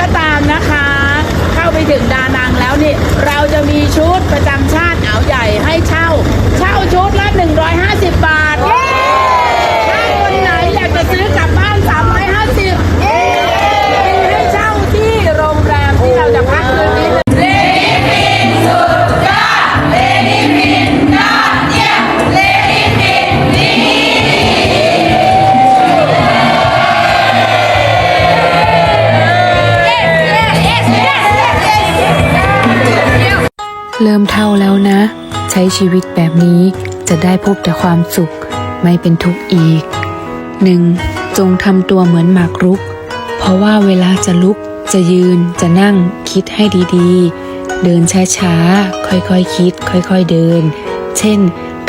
ก็ตามนะคะ เข้าไปถึงดานังแล้วนี่ เราจะมีชุดประจำชาติอ่าวใหญ่ให้เช่า เช่าชุดละ150 เริ่มเท่าแล้วนะ ใช้ชีวิตแบบนี้จะได้พบแต่ความสุข ไม่เป็นทุกข์อีก 1. จงทำตัวเหมือนหมากรุก เพราะว่าเวลาจะลุก จะยืน จะนั่ง คิดให้ดีๆ เดินช้าๆ ค่อยๆคคิด ค่อยๆเดิน เช่น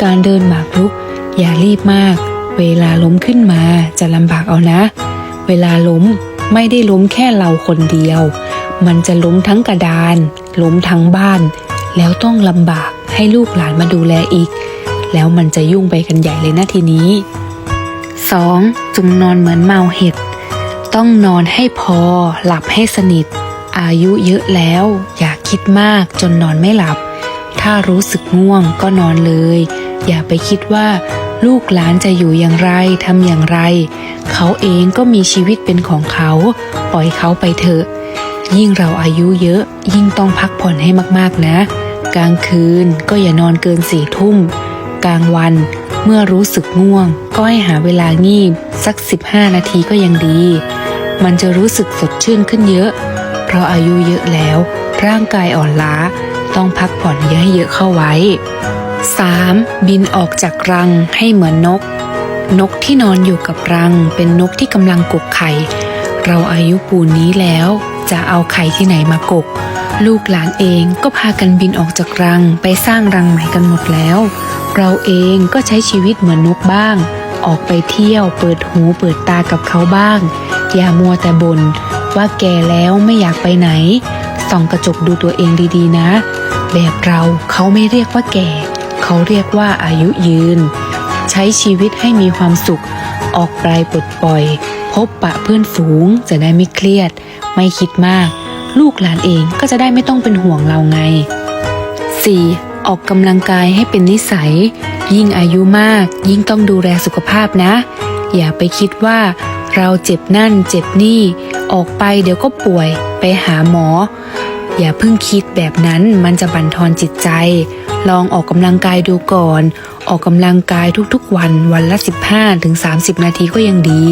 การเดินหมากรุก อย่ารีบมาก เวลาล้มขึ้นมาจะลำบากเอานะ เวลาล้มไม่ได้ล้มแค่เราคนเดียว มันจะล้มทั้งกระดาน ล้มทั้งบ้าน แล้วต้องลำบากให้ลูกหลานมาดูแลอีก แล้วมันจะยุ่งไปกันใหญ่เลยนะทีนี้ 2. จงนอนเหมือนเมาเห็ด ต้องนอนให้พอ หลับให้สนิท อายุเยอะแล้ว อย่าคิดมากจนนอนไม่หลับ ถ้ารู้สึกง่วงก็นอนเลย อย่าไปคิดว่า ลูกหลานจะอยู่อย่างไรทำอย่างไร เขาเองก็มีชีวิตเป็นของเขา ปล่อยเขาไปเถอะ ยิ่งเราอายุเยอะ ยิ่งต้องพักผ่อนให้มากๆนะ กลางคืนก็อย่านอนเกินสี่ทุ่ม กลางวันเมื่อรู้สึกง่วง ก็ให้หาเวลางีบสัก 15 นาทีก็ยังดี มันจะรู้สึกสดชื่นขึ้นเยอะ เพราะอายุเยอะแล้ว ร่างกายอ่อนล้าต้องพักผ่อนเยอะให้เยอะเข้าไว้ 3. บินออกจากรังให้เหมือนนก นกที่นอนอยู่กับรัง เป็นนกที่กำลังกกไข่ เราอายุปูนนี้แล้ว จะเอาไข่ที่ไหนมากก ลูกหลานเองก็พากันบินออกจากรังไปสร้างรังใหม่กันหมดแล้ว เราเองก็ใช้ชีวิตเหมือนนกบ้าง ออกไปเที่ยวเปิดหูเปิดตากับเขาบ้าง อย่ามัวแต่บน่นว่าแก่แล้วไม่อยากไปไหน ส่องกระจกดูตัวเองดีๆนะ แบบเราเขาไม่เรียกว่าแก่ เขาเรียกว่าอายุยืน ใช้ชีวิตให้มีความสุข ออกไปปลดปล่อย พบปะเพื่อนฝูงจะได้ไม่เครียด ไม่คิดมาก ลูกหลานเองก็จะได้ไม่ต้องเป็นห่วงเราไง 4. ออกกำลังกายให้เป็นนิสัย ยิ่งอายุมาก ยิ่งต้องดูแลสุขภาพนะ อย่าไปคิดว่า เราเจ็บนั่นเจ็บนี่ ออกไปเดี๋ยวก็ป่วย ไปหาหมอ อย่าเพิ่งคิดแบบนั้นมันจะบั่นทอนจิตใจ ลองออกกำลังกายดูก่อน ออกกำลังกายทุกๆวันวันละ 15ถึง30 นาทีก็ยังดี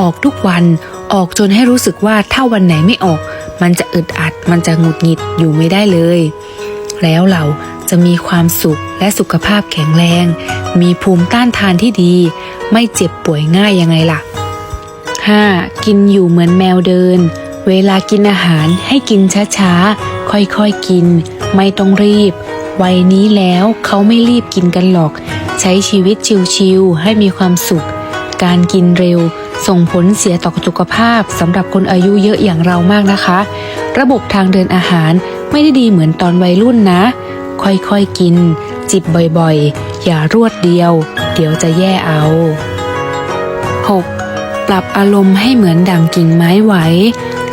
ออกทุกวันออกจนให้รู้สึกว่าถ้าวันไหนไม่ออก มันจะอึดอัด มันจะหงุดหงิดอยู่ไม่ได้เลย แล้วเราจะมีความสุขและสุขภาพแข็งแรง มีภูมิต้านทานที่ดี ไม่เจ็บป่วยง่ายยังไงล่ะ 5. กินอยู่เหมือนแมวเดิน เวลากินอาหารให้กินช้าๆ ค่อยๆกิน ไม่ต้องรีบ วัยนี้แล้วเขาไม่รีบกินกันหรอก ใช้ชีวิตชิวๆให้มีความสุข การกินเร็ว ส่งผลเสียต่อสุขภาพสำหรับคนอายุเยอะอย่างเรามากนะคะ ระบบทางเดินอาหารไม่ได้ดีเหมือนตอนวัยรุ่นนะ ค่อยๆกิน จิบบ่อยๆ อย่ารวดเดียว เดี๋ยวจะแย่เอา 6. ปรับอารมณ์ให้เหมือนดั่งกิ่งไม้ไหว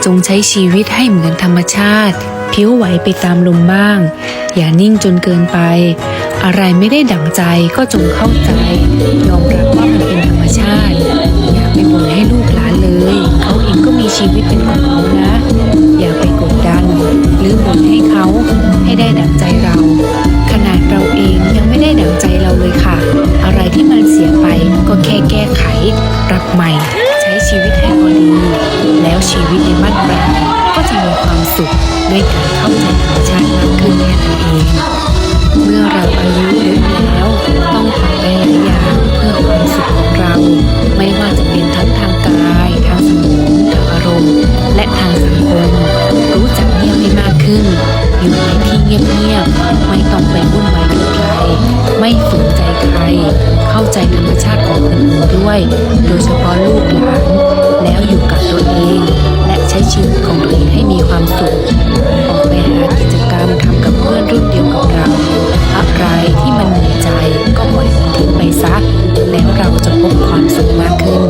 จงใช้ชีวิตให้เหมือนธรรมชาติผิวไหวไปตามลมบ้าง อย่านิ่งจนเกินไป อะไรไม่ได้ดั่งใจก็จงเข้าใจ ยอมรับว่ามันเป็นธรรมชาติอย ไปบ่นให้ลูกหลานเลย เขาเองก็มีชีวิตเป็นของเขานะ อย่าไปกดดัน หรือบ่นให้เขาให้ได้ดั่งใจเรา ขนาดเราเองยังไม่ได้ดั่งใจเราเลยค่ะ อะไรที่มันเสียไปก็แค่แก้ไขปรับใหม่ ใช้ชีวิตให้พอดี แล้วชีวิตในบ้านปลาก็จะมีความสุขด้วยการเข้าใจธรรมชาติมากขึ้นแค่นั้นเอง เมื่อเราอายุเยอะแล้ว ต้องทำได้หลายอย่างเพื่อความสุขของเรา ไม่ว่าจะเป็นทั้งทางกาย ทางสมองทางอารมณ์ และทางสังคม รู้จักเงียบให้มากขึ้น อยู่ในที่เงียบๆไม่ต้องไปวุ่นวายกับใคร ไม่ฝืนใจใคร เข้าใจธรรมชาติของคนอื่นด้วย โดยเฉพาะลูกหลานแล้วอยู่กับตัวเองและใช้ชีวิตของตัวเองให้มีความสุข ออกไปหากิจกรรมทำกับเพื่อนรุ่นเดียวกับเรา อะไรที่มันเหนื่อยใจก็ปล่อยมันทิ้งไปซะแล้วเราจะพบความสุขมากขึ้น